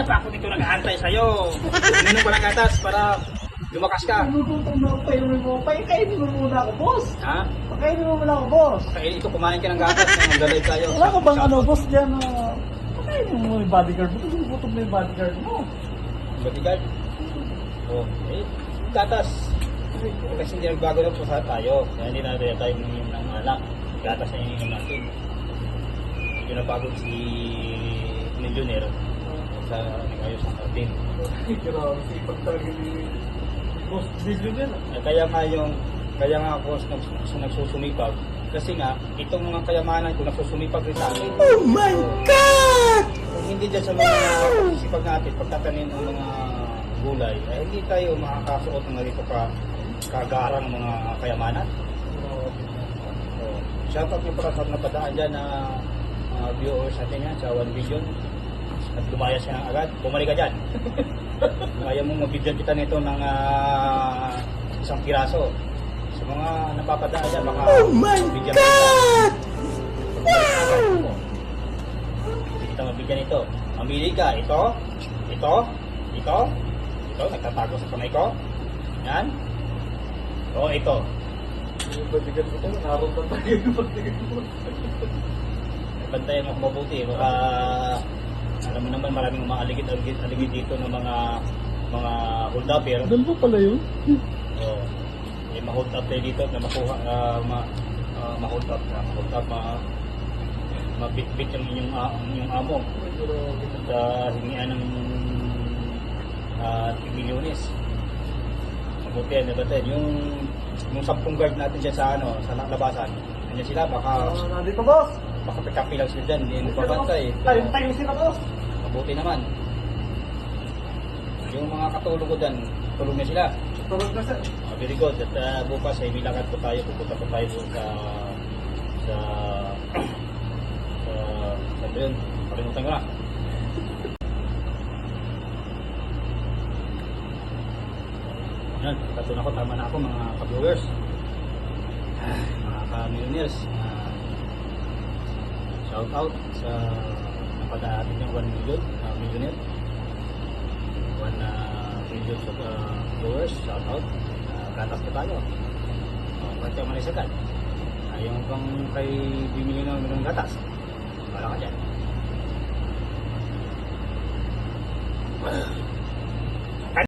Kanina pa ako dito nag-aantay sa'yo. Uminom pa ng gatas para lumakas ka. Nagugutom na ako, painumin mo. Paikainin mo muna ako, boss. Ha? Pakainin mo muna ako, boss. Kaya ito, kumain ka ng gatas. Nag-live tayo. Wala ka bang ano, boss, dyan na... Pakainin mo yung bodyguard mo. Kasi gutom na yung bodyguard mo. Bodyguard? Oh, eh, gatas. Kasi hindi nagbago ng pusa tayo. Kaya hindi natin tayo uminom ng alak. Gatas na ininom natin. Hindi na pagod si Millionaire sa nag-ayos ng kartin. Grabe, sipag talaga ni boss. Eh, Kaya nga yung, kaya nga ako nag, nagsusumipag. Kasi nga, itong mga kayamanan ko nagsusumipag rin sa akin. Oh my God! Kung hindi dyan sa mga sipag natin, pagtatanim ng mga gulay, eh, hindi tayo makakasuot ng ganito ka kagarang mga kayamanan. So, shoutout nyo para sa napadaan dyan na uh, viewers natin yan sa 1 billion. At lumaya siya ng agad. Bumalik ka dyan. Kaya mong mabigyan kita nito ng ah, isang piraso. Sa mga napapadaan dyan, baka oh my God! Wow! Hindi kita mabigyan ito. Mamili ka. Ito, ito, ito, ito, nagtatago sa kamay ko. Yan. O, ito. Bodyguard mo tayo, naroon na tayo mo. Bantayan mo kung mabuti. Baka, alam mo naman maraming maaligid-aligid aligid dito ng mga mga hold upper. Doon po pala yun? Oh, eh, ma-hold up tayo dito na makuha, ah, ma, ah, ma-hold up, na ma-hold up, ma, mabit-bit yung inyong, ah, ang inyong amo sa hingian ng uh, milyones. Mabuti yan, diba tayo? Yung, yung sampung guard natin dyan sa, ano, sa labasan, nandiyan sila, baka, Ah, nandito, boss. Baka pagkapi lang sila dyan, hindi nagpapantay. Tayo, tayo sila, boss. Mabuti naman. Yung mga katulong ko dyan, tulong na sila. Tulog na, sir. Uh, very good. At uh, bukas ay bilakad po tayo, pupunta po tayo sa sa sa ba yun? Kalimutan ko na. Yan, katulad ako, tama na ako mga ka-viewers. Ah, Mga ka-millionaires. ah, shout out sa napadaatin yung 1 million, uh, millionaire. 1 uh, million sa uh, viewers, shout out. Uh, gatas pa tayo. Oh, ba't ka manisagan? Ayaw mo bang kay bimili ng gatas? Wala ka dyan.